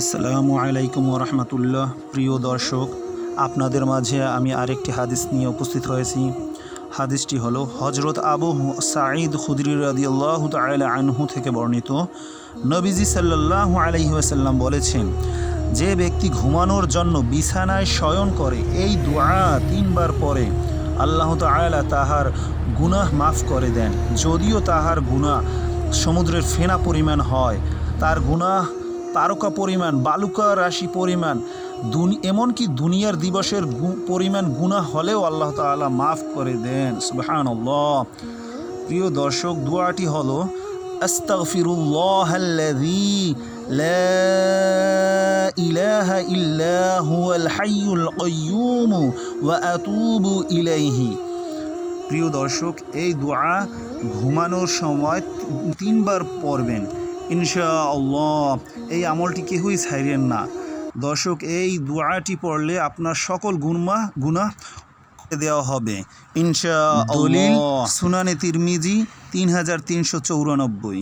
আসসালামু আলাইকুম রহমতুল্লাহ প্রিয় দর্শক, আপনাদের মাঝে আমি আরেকটি হাদিস নিয়ে উপস্থিত হয়েছি হাদিসটি হলো হজরত আবু সাঈদ খুদরি রাদিয়াল্লাহ তাআলা আনহু থেকে বর্ণিত। নবীজি সাল্লাল্লাহু আলাইহি ওয়াসাল্লাম বলেছেন, যে ব্যক্তি ঘুমানোর জন্য বিছানায় শয়ন করে, এই দোয়া তিনবার পরে আল্লাহ তাআলা তাহার গুনাহ মাফ করে দেন। যদিও তাহার গুনাহ সমুদ্রের ফেনা পরিমাণ হয়, তার গুনাহ তারকা পরিমাণ, বালুকা রাশি পরিমাণ, দুনি, এমনকি দুনিয়ার দিবসের পরিমাণ গুণা হলেও আল্লাহ তাআলা মাফ করে দেন। সুবহান প্রিয় দর্শক, দোয়াটি হলো ওয়া প্রিয় দর্শক, এই দোয়া ঘুমানোর সময় তিনবার পড়বেন। ইনশা আল্লাহ এই আমলটি কেহই ছাইরেন না। দর্শক এই দোয়াটি পড়লে আপনার সকল গুনমা গুণা দেওয়া হবে। ইনশা দলিল সুনানে তিরমিজি তিন হাজার তিনশো চৌরানব্বই।